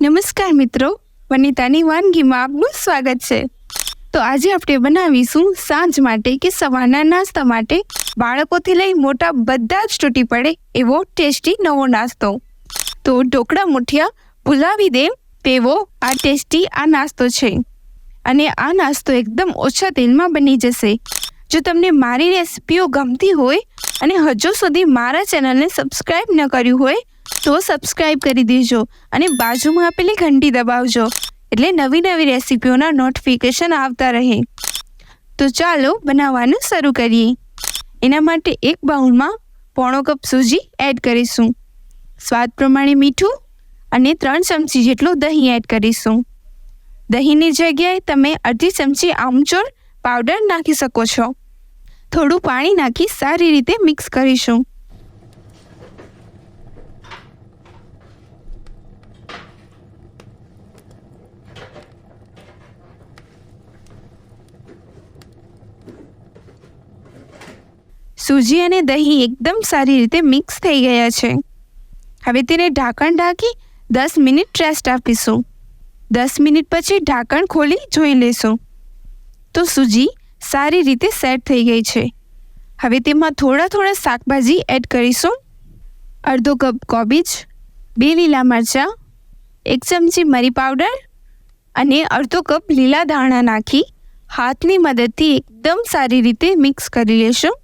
નમસ્કાર મિત્રો, વનિતાની વાનગીમાં આપનું સ્વાગત છે. તો આજે આપણે બનાવીશું સાંજ માટે કે સવારના નાસ્તા માટે, બાળકોથી લઈ મોટા બધા જ તૂટી પડે એવો ટેસ્ટી નવો નાસ્તો. તો ઢોકળા મુઠિયા ભૂલાવી દે તેવો આ ટેસ્ટી આ નાસ્તો છે. અને આ નાસ્તો એકદમ ઓછા તેલમાં બની જશે. જો તમને મારી રેસિપીઓ ગમતી હોય અને હજુ સુધી મારા ચેનલને સબસ્ક્રાઈબ ન કર્યું હોય તો સબસ્ક્રાઇબ કરી દેજો અને બાજુમાં આપેલી ઘંટી દબાવજો. એટલે નવી નવી રેસિપીઓના નોટિફિકેશન આવતા રહે. તો ચાલો બનાવવાનું શરૂ કરીએ. એના માટે એક બાઉલમાં પોણો કપ સૂજી એડ કરીશું. સ્વાદ પ્રમાણે મીઠું અને ત્રણ ચમચી જેટલું દહીં એડ કરીશું. દહીંની જગ્યાએ તમે અડધી ચમચી આમચૂર પાવડર નાખી શકો છો. થોડું પાણી નાખી સારી રીતે મિક્સ કરીશું. સૂજી અને દહીં એકદમ સારી રીતે મિક્સ થઈ ગયા છે. હવે તેને ઢાંકણ ઢાંકી દસ મિનિટ રેસ્ટ આપીશું. દસ મિનિટ પછી ઢાંકણ ખોલી જોઈ લેશું તો સૂજી સારી રીતે સેટ થઈ ગઈ છે. હવે તેમાં થોડા થોડા શાકભાજી એડ કરીશું. અડધો કપ કોબીજ, બે લીલા મરચાં, એક ચમચી મરી પાવડર અને અડધો કપ લીલા ધાણા નાખી હાથની મદદથી એકદમ સારી રીતે મિક્સ કરી લેશું.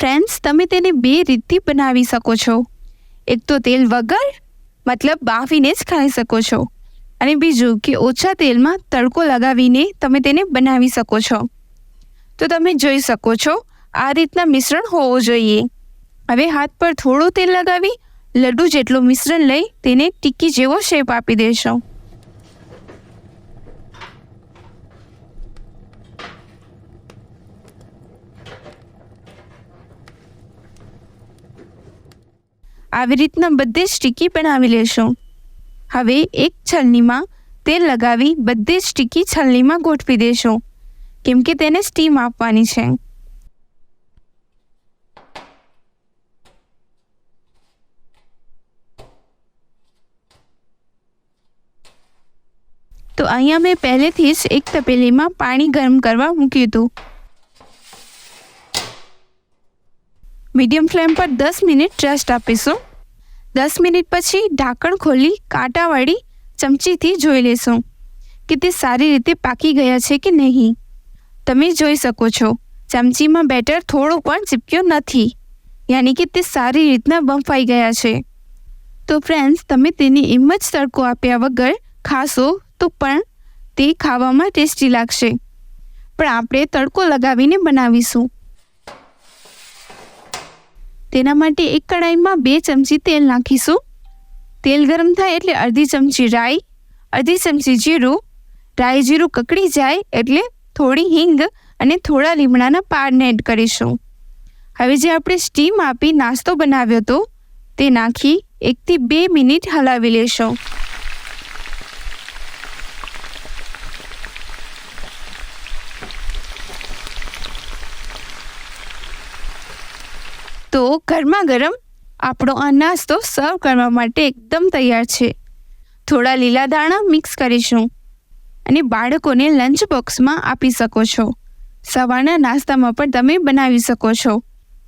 ફ્રેન્ડ્સ તમે તેને બે રીતથી બનાવી શકો છો. એક તો તેલ વગર, મતલબ બાફીને જ ખાઈ શકો છો. અને બીજું કે ઓછા તેલમાં તડકો લગાવીને તમે તેને બનાવી શકો છો. તો તમે જોઈ શકો છો, આ રીતના મિશ્રણ હોવું જોઈએ. હવે હાથ પર થોડું તેલ લગાવી, લડ્ડુ જેટલું મિશ્રણ લઈ તેને ટીકી જેવો શેપ આપી દેશો. આવી રીતના બધે જ ટીકી બનાવી લેશું. હવે એક છલનીમાં તેલ લગાવી બધી જ ટીકી છલનીમાં ગોઠવી દેશું. કેમ કે તેને સ્ટીમ આપવાની છે. તો અહીંયા મેં પહેલેથી જ એક તપેલીમાં પાણી ગરમ કરવા મૂક્યું હતું. મીડિયમ ફ્લેમ પર દસ મિનિટ રેસ્ટ આપીશું. દસ મિનિટ પછી ઢાંકણ ખોલી કાંટાવાળી ચમચીથી જોઈ લેશું કે તે સારી રીતે પાકી ગયા છે કે નહીં. તમે જોઈ શકો છો, ચમચીમાં બેટર થોડું પણ ચીપક્યો નથી, યાની કે તે સારી રીતના બફાઈ ગયા છે. તો ફ્રેન્ડ્સ તમે તેને એમ જ તડકો આપ્યા વગર ખાશો તો પણ તે ખાવામાં ટેસ્ટી લાગશે. પણ આપણે તડકો લગાવીને બનાવીશું. તેના માટે એક કડાઈમાં બે ચમચી તેલ નાખીશું. તેલ ગરમ થાય એટલે અડધી ચમચી રાઈ, અડધી ચમચી જીરું. રાઈ જીરું કકડી જાય એટલે થોડી હિંગ અને થોડા લીમડાના પારને એડ કરીશું. હવે જે આપણે સ્ટીમ આપી નાસ્તો બનાવ્યો હતો, તે નાખી એકથી બે મિનિટ હલાવી લેશું. તો ગરમા ગરમ, આપણો આ નાસ્તો સર્વ કરવા માટે એકદમ તૈયાર છે. થોડા લીલા દાણા મિક્સ કરીશું અને બાળકોને લંચ બોક્સમાં આપી શકો છો. સવારના નાસ્તામાં પણ તમે બનાવી શકો છો.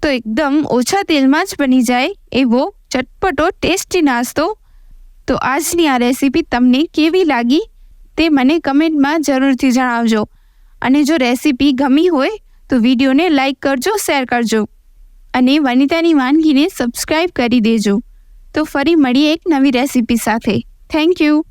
તો એકદમ ઓછા તેલમાં જ બની જાય એવો ચટપટો ટેસ્ટી નાસ્તો. તો આજની આ રેસીપી તમને કેવી લાગી તે મને કમેન્ટમાં જરૂરથી જણાવજો. અને જો રેસીપી ગમી હોય તો વિડીયોને લાઈક કરજો, શેર કરજો. અને વનિતાની વાનગીને સબસ્ક્રાઈબ કરી દેજો. તો ફરી મળીએ એક નવી રેસીપી સાથે. Thank you